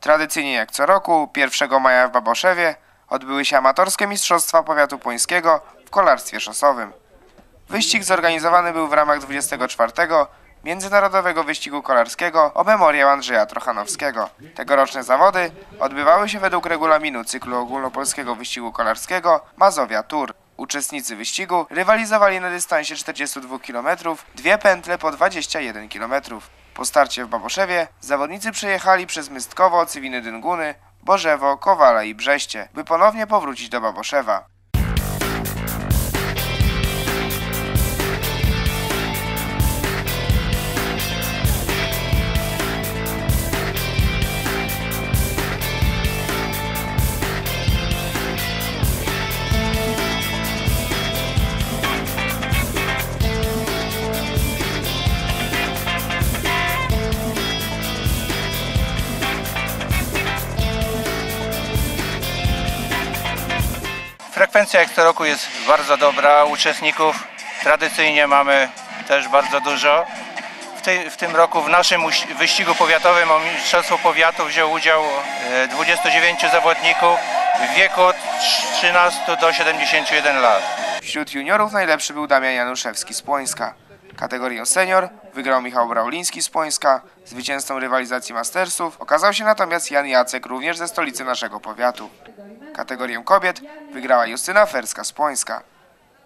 Tradycyjnie jak co roku, 1 maja w Baboszewie odbyły się amatorskie Mistrzostwa Powiatu Płońskiego w kolarstwie szosowym. Wyścig zorganizowany był w ramach 24. Międzynarodowego Wyścigu Kolarskiego o memoriał Andrzeja Trochanowskiego. Tegoroczne zawody odbywały się według regulaminu cyklu ogólnopolskiego wyścigu kolarskiego Mazowia Tour. Uczestnicy wyścigu rywalizowali na dystansie 42 km, dwie pętle po 21 km. Po starcie w Baboszewie zawodnicy przejechali przez Mystkowo, Cywiny Dynguny, Bożewo, Kowale i Brzeście, by ponownie powrócić do Baboszewa. Frekwencja jak co roku jest bardzo dobra. Uczestników tradycyjnie mamy też bardzo dużo. W, w tym roku w naszym wyścigu powiatowym o Mistrzostwo Powiatu wziął udział e, 29 zawodników w wieku od 13 do 71 lat. Wśród juniorów najlepszy był Damian Januszewski z Płońska. Kategorię senior wygrał Michał Brauliński z Płońska. Zwycięzcą rywalizacji Mastersów okazał się natomiast Jan Jacek, również ze stolicy naszego powiatu. Kategorię kobiet wygrała Justyna Ferska z Płońska.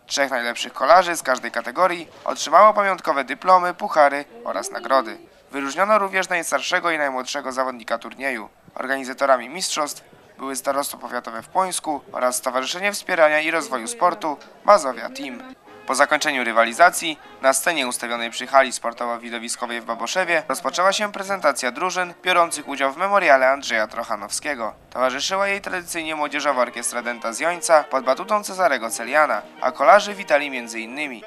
Trzech najlepszych kolarzy z każdej kategorii otrzymało pamiątkowe dyplomy, puchary oraz nagrody. Wyróżniono również najstarszego i najmłodszego zawodnika turnieju. Organizatorami mistrzostw były Starostwo Powiatowe w Płońsku oraz Stowarzyszenie Wspierania i Rozwoju Sportu Mazowia Team. Po zakończeniu rywalizacji na scenie ustawionej przy hali sportowo-widowiskowej w Baboszewie rozpoczęła się prezentacja drużyn biorących udział w memoriale Andrzeja Trochanowskiego. Towarzyszyła jej tradycyjnie młodzieżowa orkiestra Denta z Jońca pod batutą Cezarego Celiana, a kolarzy witali m.in.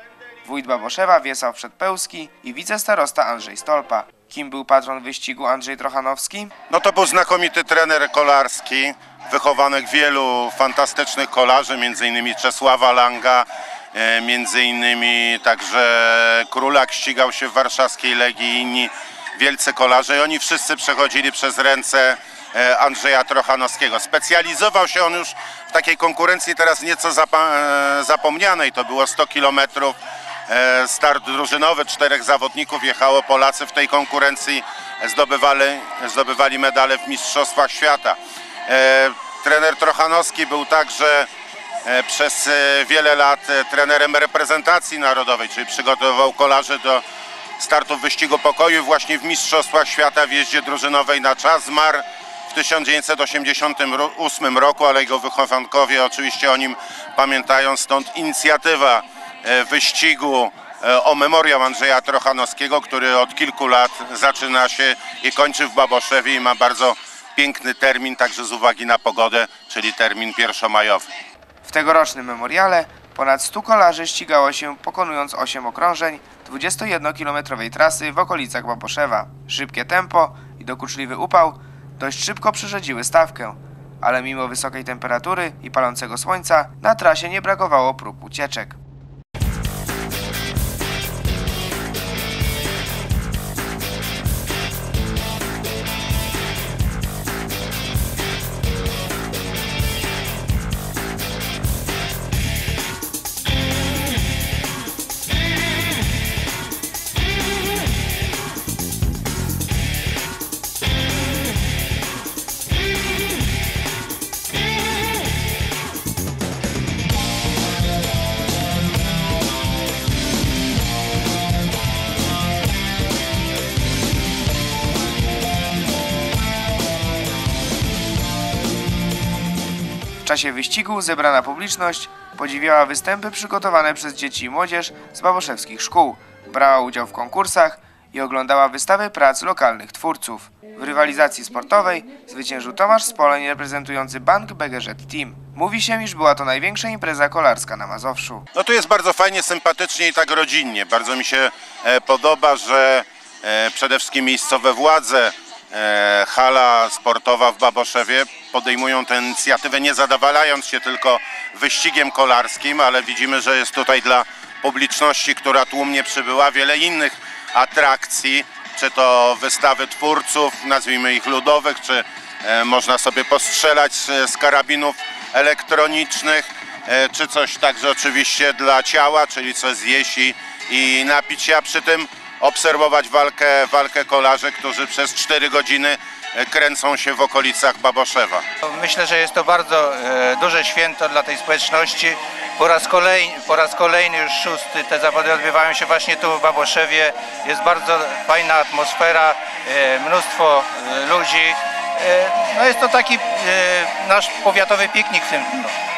wójt Baboszewa Wiesław Przedpełski i wicestarosta Andrzej Stolpa. Kim był patron wyścigu Andrzej Trochanowski? No to był znakomity trener kolarski, wychowanek wielu fantastycznych kolarzy, innymi Czesława Langa, między innymi także Królak ścigał się w warszawskiej Legii i inni wielcy kolarze i oni wszyscy przechodzili przez ręce e, Andrzeja Trochanowskiego. Specjalizował się on już w takiej konkurencji teraz nieco e, zapomnianej, to było 100 kilometrów E, start drużynowy, czterech zawodników jechało, Polacy w tej konkurencji zdobywali, zdobywali medale w Mistrzostwach Świata. E, Trener Trochanowski był także e, przez e, wiele lat e, trenerem reprezentacji narodowej, czyli przygotowywał kolarzy do startu w wyścigu pokoju właśnie w Mistrzostwach Świata w jeździe drużynowej na czas. Zmarł w 1988 roku, ale jego wychowankowie oczywiście o nim pamiętają, stąd inicjatywa e, wyścigu e, o memoriał Andrzeja Trochanowskiego, który od kilku lat zaczyna się i kończy w Baboszewie i ma bardzo piękny termin, także z uwagi na pogodę, czyli termin pierwszomajowy. W tegorocznym memoriale ponad 100 kolarzy ścigało się pokonując 8 okrążeń 21-kilometrowej trasy w okolicach Baboszewa. Szybkie tempo i dokuczliwy upał dość szybko przerzedziły stawkę, ale mimo wysokiej temperatury i palącego słońca na trasie nie brakowało prób ucieczek. Czasie wyścigu zebrana publiczność podziwiała występy przygotowane przez dzieci i młodzież z baboszewskich szkół, brała udział w konkursach i oglądała wystawy prac lokalnych twórców. W rywalizacji sportowej zwyciężył Tomasz Spoleń reprezentujący Bank BGŻ Team. Mówi się, iż była to największa impreza kolarska na Mazowszu. No tu jest bardzo fajnie, sympatycznie i tak rodzinnie. Bardzo mi się e, podoba, że e, przede wszystkim miejscowe władze hala sportowa w Baboszewie podejmują tę inicjatywę, nie zadawalając się tylko wyścigiem kolarskim, ale widzimy, że jest tutaj dla publiczności, która tłumnie przybyła, wiele innych atrakcji, czy to wystawy twórców, nazwijmy ich ludowych, czy e, można sobie postrzelać z, z karabinów elektronicznych, e, czy coś także oczywiście dla ciała, czyli coś zjeść i napić. Się, a przy tym obserwować walkę, walkę kolarzy, którzy przez 4 godziny e, kręcą się w okolicach Baboszewa. Myślę, że jest to bardzo e, duże święto dla tej społeczności. Po raz, kolejny, po raz kolejny, już szósty, te zawody odbywają się właśnie tu w Baboszewie. Jest bardzo fajna atmosfera, e, mnóstwo ludzi. No jest to taki nasz powiatowy piknik w tym dniu.